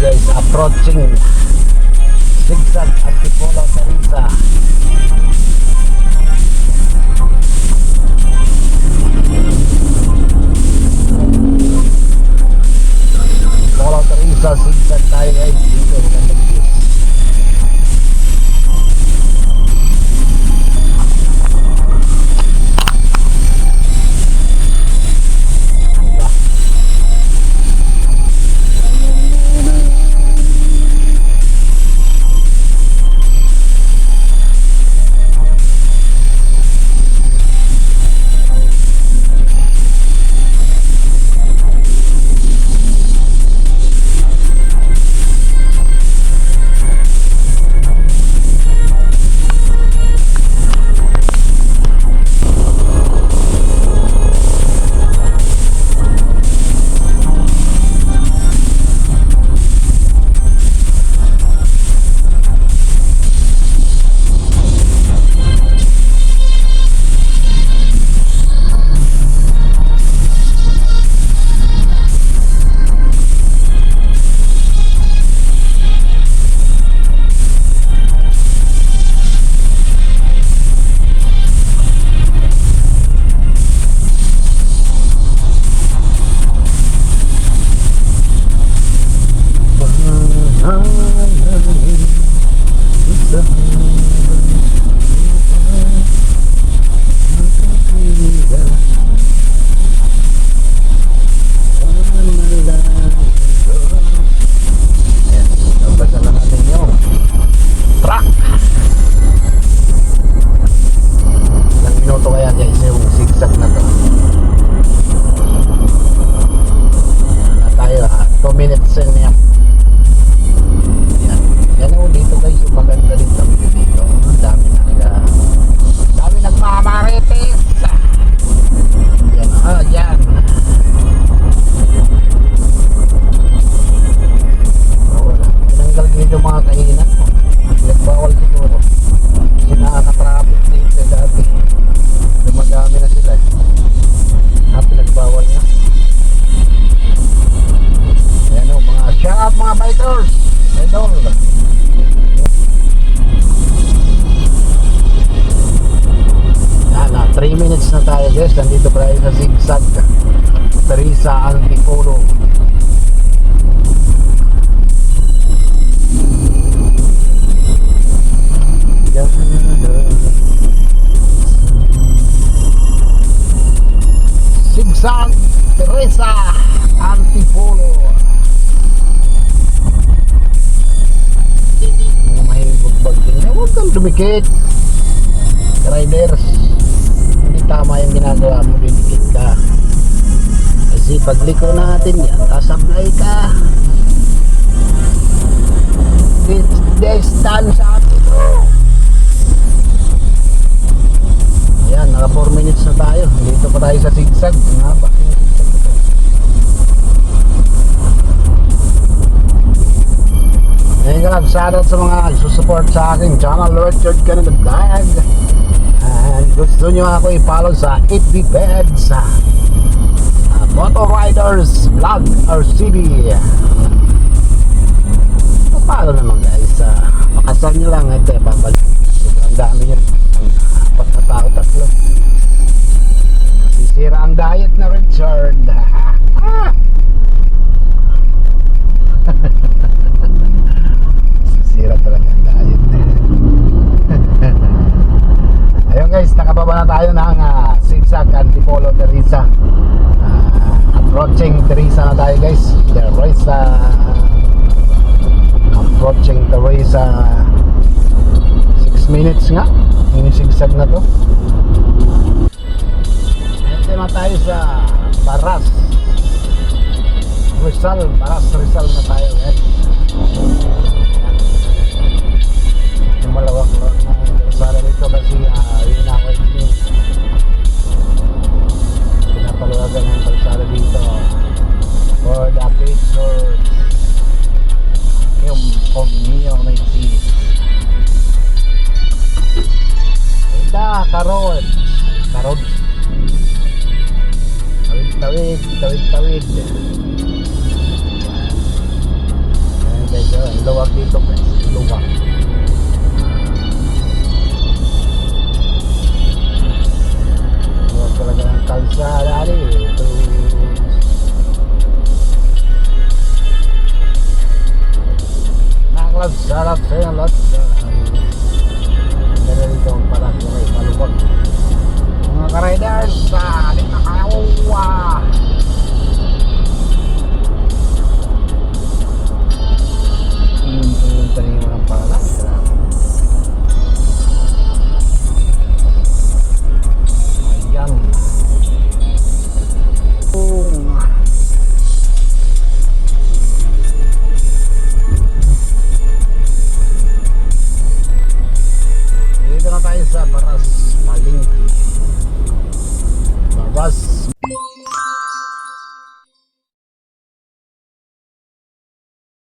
guys, approaching Zigzag Antipolo Teresa. Guys. Nandito pa tayo sa zigzag. Teresa Antipolo. Zigzag Teresa Antipolo. Mga mahilig magbag din. Huwag kang dumikit. Riders, tama yung ginagawa mo, didikit ka. Kasi pagliko natin yan, tasablay ka. This distance atin to. Ayan, naka 4 minutes na tayo. Dito pa tayo sa zigzag. Na to. Ngayon ka shoutout sa mga nagsusupport sa aking channel, Richard Canada Vlog. Gusto nyo ako i-follow sa 8B Beds, uh, Moto Riders Vlog RCB. Paano naman guys, uh, makasal nyo lang, ito, babalik. Sobrang dami yun. Ang apat tao, tatlo. Sisira ang diet na Richard. Ah! Sisira talaga ang diet. Ayun nakababa na tayo ng uh, Zigzag Antipolo Teresa. Ah, approaching Teresa na tayo guys. Teresa. Approaching Teresa. 6 minutes nga. Yung zigzag na to. Ito na tayo sa Baras. Rizal. Baras Rizal na tayo guys. Yung malawak dito kasi uh, yun ako yung pinapaluwagan ng kalsada dito. For the pictures yung communities Ida, karot karot tawid tawid tawid tawid mucho la gran calzada Areto. La calzada fea, la